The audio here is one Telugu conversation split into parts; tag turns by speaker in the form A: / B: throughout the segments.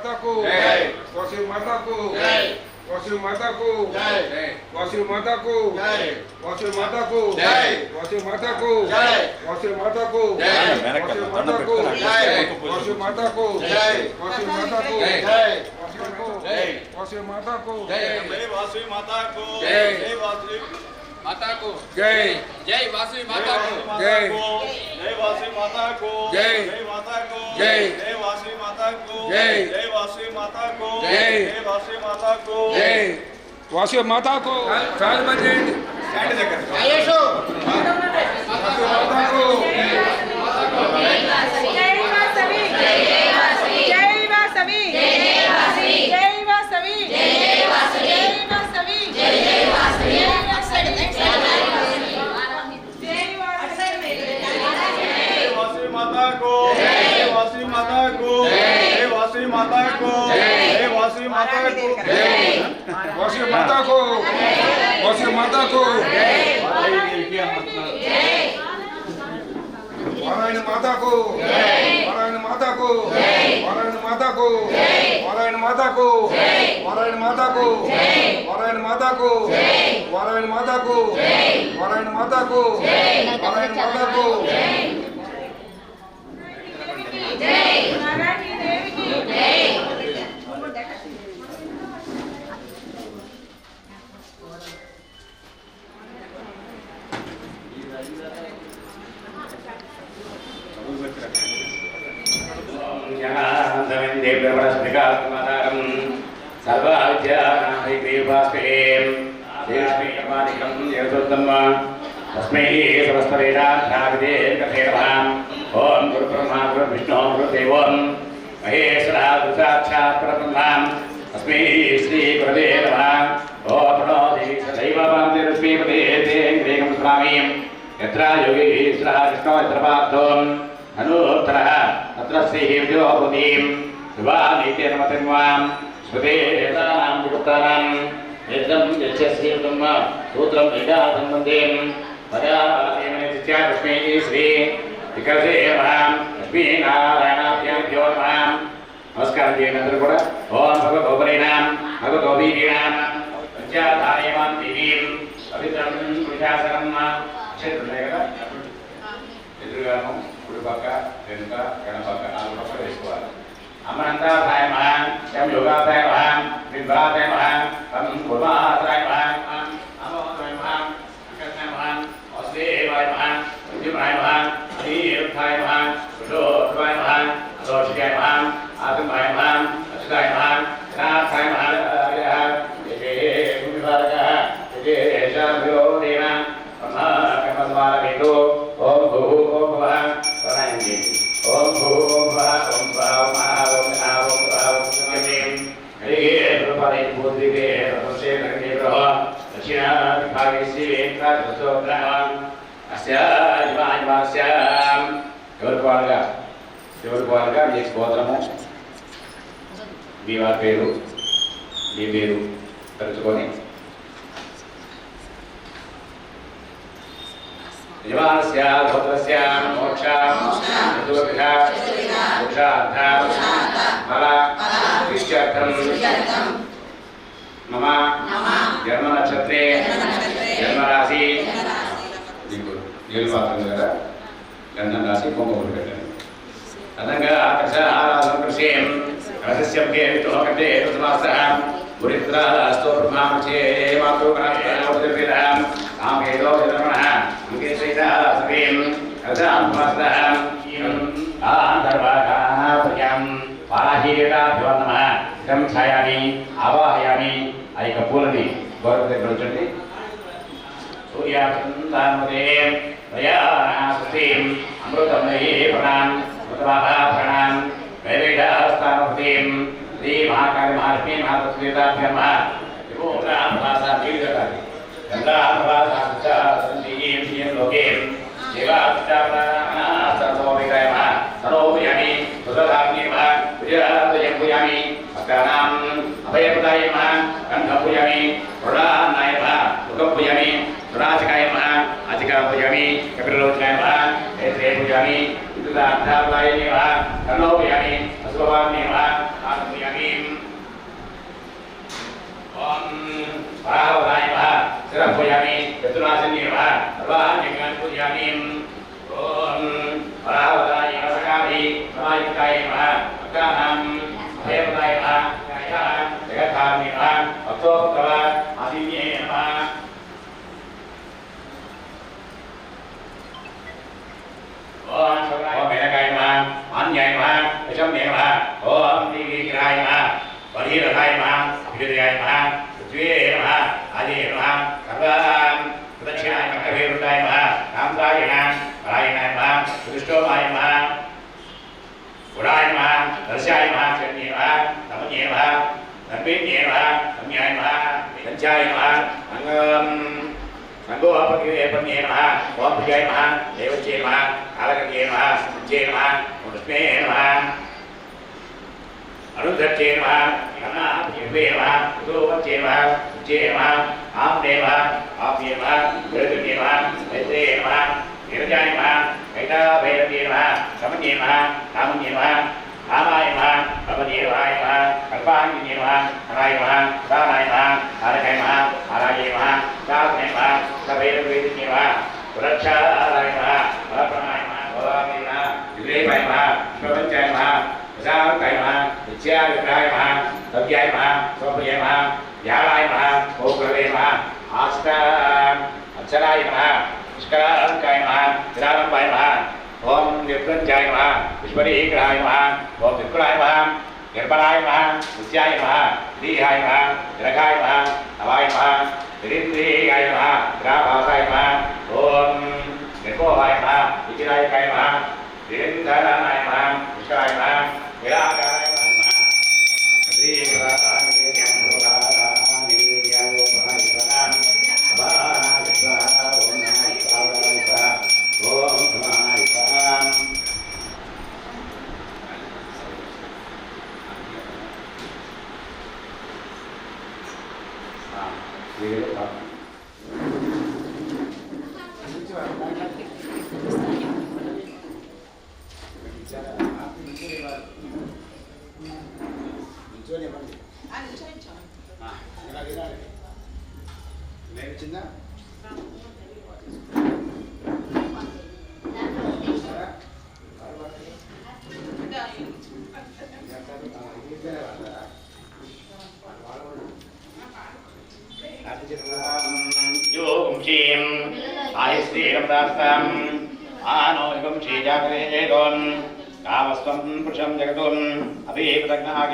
A: माता को वासु माता को वासु माता को वासु माता को वासु माता को वासु माता को वासु माता को वासु
B: माता को वासु माता
A: को
B: वासु
A: माता को वासु माता को
B: वासु माता को जय वासुदेव माता
C: को
B: जय
C: जय वासुदेव माता
B: को जय वासी माता को। जय। जय माता को। जय। जय वासी माता को। जय। जय वासी माता को। जय। जय वासी माता को।
A: जय। वासी माता को। चाल मंदिर।
B: स्टैंड देकर आइए
A: माता
D: को। జై. జై.
E: Om Guru Brahma Guru Vishnu Guru Devam महेश्वराक्षात् प्रबन्धाम् अस्मै श्रीगुरवे नमः ॐ प्रणो देशदैवपान्तिरश्मीपदे तेङ्ग्रेकं स्वामीं यत्र योगीश्वरः कृष्णो यत्र पार्थोम् हनूत्तरः तत्र श्रीहिर्योपदीं शिवानीतेन मतिं वां श्रुतेनां गुप्तानां यद्रं यच्छस्यं सूत्रम् ऐडातं वन्दें पदा कृष्णे श्री विकसे వీణారాణాభ్యాం నమస్కారం చేయండి అందరూ కూడా ఓం భగవోపరీణాం భగవోపీరీణాం ప్రజాధార్యమాం దేవీం పవిత్రం కృషాసనం నక్షత్రులే కదా ఎదురుగాను కుడి పక్క వెనుక ఎడపక్క నాలుగు పక్కలు వేసుకోవాలి. అమనంతాభాయమాన్ యోగాభాయమాన్ విద్వాభ ఎవరికి వాళ్ళుగా ఎవరికి వాళ్ళుగా మీ స్తోత్రము. మీ వారి పేరు. మీ పేరు. తలుచుకొని యజమానస్య భద్రస్య మోక్ష చతుర్విధ మోక్షార్థ ఫల ఇష్టార్థం Mama, Nama. Jerma Nacetri. Jerma Rasi. Jerma Rasi. Jerma Rasi. Jerma Rasi. Jerma Rasi. Jerma Rasi. Jerma Rasi. Karena enggak, kerja alam bersih. Rasa siap ke, itu lo kede, itu selasa. Murid terasa, stop rumah kecil. Waktu kerasa, lo kecil film. Kami itu lo kecil rumah. Mungkin cerita alam bersih. Kerja alam bersih. Alam terbaga, bersih. Para hidup, jual teman. సంఛాయామి అవాహయామి ఆ యొక్క పూలని గౌరవ దగ్గర ఉంచండి. సూర్యాసంతాముదే దయానాసీం అమృతమయే ప్రణాన్ అమృతవాభాభరణాన్ వైవేడాస్తానుభూతిం శ్రీ మహాకాళి మహాలక్ష్మీ మహాసంస్కృతాభ్యమ లోకే Shivami సురధామి భూయామి dalam apa yang kita iman kan kamu yang ini orang naik lah juga punya ini orang aja kaya mah aja kamu punya ini kepada lo punya eh saya kan punya ini itu lah ada apa ini lah kan lo punya ini asal apa ini lah aku punya ini on bahwa lah ini lah sekarang punya ini itu lah sendiri lah apa dengan punya ini on bahwa lah ini sekali lah itu kaya mah దేవతాయ నమః జగత్తామి నమః భక్తోత్తవ ఓం మేనకాయ నమః ఆన్యాయ నమః విషమ్యే నమః ఓం దీర్ఘిరాయ నమః బలీరథాయ నమః విజయాయ నమః పృథ్వే నమః ఆదియే నమః సర్వాం ప్రదక్షిణాయ కర్తవీరుడాయ నమః రామదాయ నమః పరాయణాయ నమః దర్శాయ thằng biết nhẹ là thằng nhẹ là thằng chơi mà thằng thằng cô ở bên em bên nhẹ mà có bên chơi là đều chơi mà à là cái nhẹ là chơi mà một được nhẹ là ở đó chơi mà thằng á chơi về mà cô ở chơi là chơi mà áp đề mà áp nhẹ mà đưa được nhẹ mà để chơi là hiểu chơi mà để ta về được nhẹ mà cảm ơn nhẹ là cảm ơn nhẹ là thả bay là cảm ơn nhẹ là ปางอินเยมหาอะไรมหาสาวนายมหาอะไรใครมหาอะไรเยมหาสาไหนมหาสเวรเวทิเยี่มหาประชาอะไรมหาพระประนายมหาพอะมีมหาอยู่ในไปมหาพระบัญชาจัยมหาสาวไก่มหาเชื่อยู่ไรมหาตับใหญ่มหาสมใหญ่มหายาอะไรมหาโภคเวมหาอาสตาอัชรายมหาสกาอังไก่มหาสาวไปมหา ओम निर्गंजाय महा ईश्वरी एक राय महा ओम विक्रय महा నిర్మలాయ నమః నిత్యాయ నమః శ్రీహాయ నమః జనకాయ నమః నవాయ నమః నిరింద్రియాయ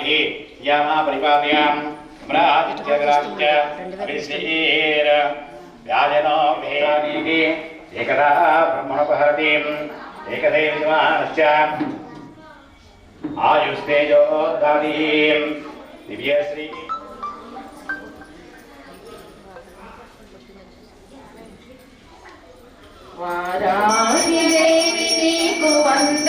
E: हि यामा परिपादयाम् म्राजित्यग्राञ्च विश्वेर व्याजनो भेदानीति एकदा ब्रह्मणोपहरतीम्, एकदे विद्वानश्च आयुस्तेजो दादीम् दिव्यश्री।
D: वाराणि देवी कुवन्ति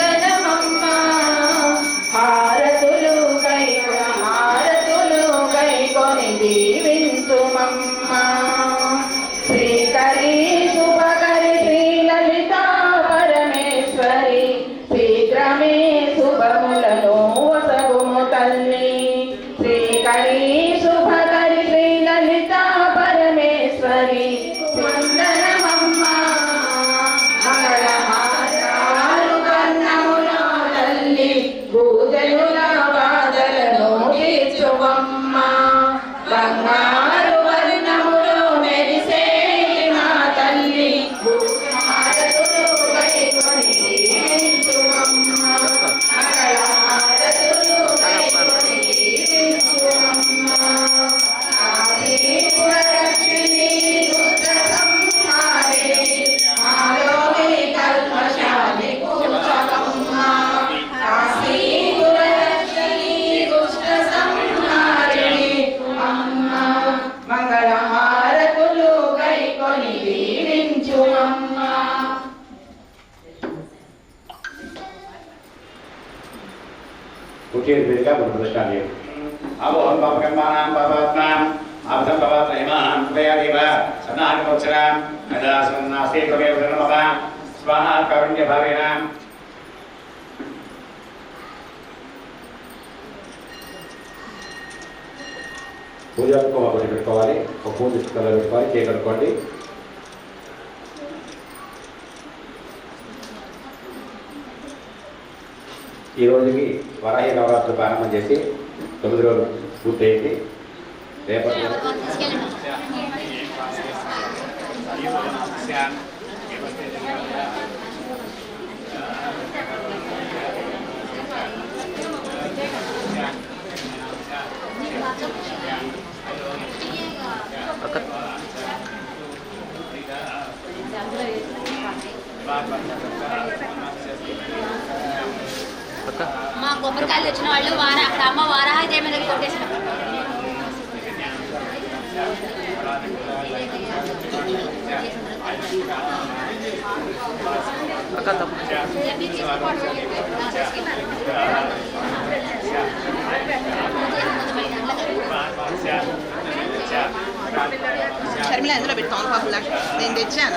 E: అపోహం పాపకర్మాణం పాపాత్మాం ఆప్తం పవాత్రయమానం కృపయాదేవ సన్నాహకవత్సరాం నదాసం నాస్తే నమః స్వాహా కారుణ్య పూజా కుక్కం ఒకటి పెట్టుకోవాలి ఒక పూజ కలర్ పెట్టుకోవాలి కేక్ అనుకోండి ఈ రోజుకి వరాహి నవరాత్రి ప్రారంభం చేసి తొమ్మిది రోజులు పూర్తయింది రేపటి మా కొబ్బరికాయలు వచ్చిన వాళ్ళు వార అక్కడ
F: అమ్మ వారాహి దేవి
E: దగ్గర కొట్టేసిన. షర్మిల ఎందులో
G: పెట్టుకోవాలి పాపం నాకు
E: నేను
G: తెచ్చాను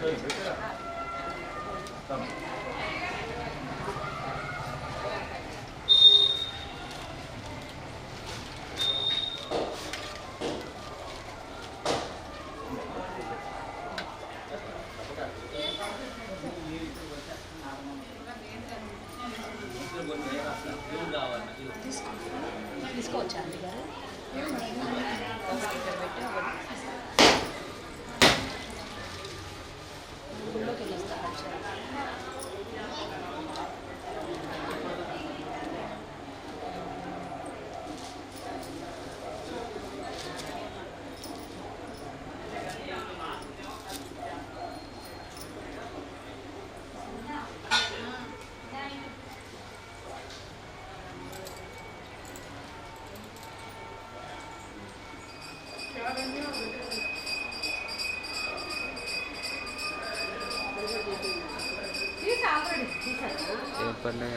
B: Thank you.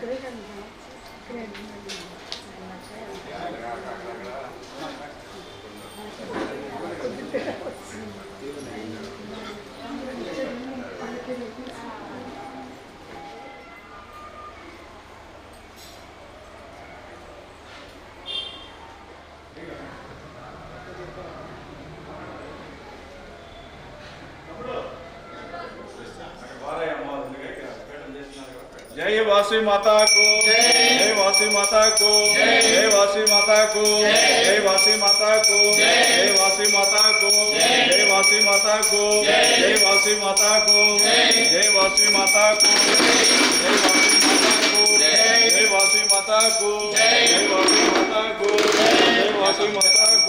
H: 各位领导，各位领导，你们好。
B: वासी माता को जय वासी माता को जय वासी माता को जय वासी माता को जय वासी माता को जय वासी माता को जय वासी माता को जय वासी माता को जय वासी माता को जय वासी माता को जय वासी माता को जय वासी माता को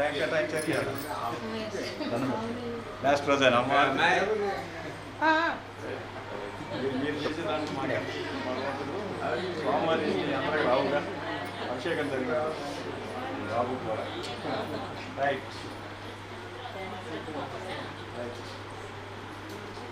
B: ట్యాంక్ ట్యాంక్ చేయాలి లాస్ట్ రోజు అమ్మ మీరు చేసే దాంట్లో మాట్లాడు స్వామివారి అందరికి రావుగా అభిషేకం జరిగా రావు కూడా. Right right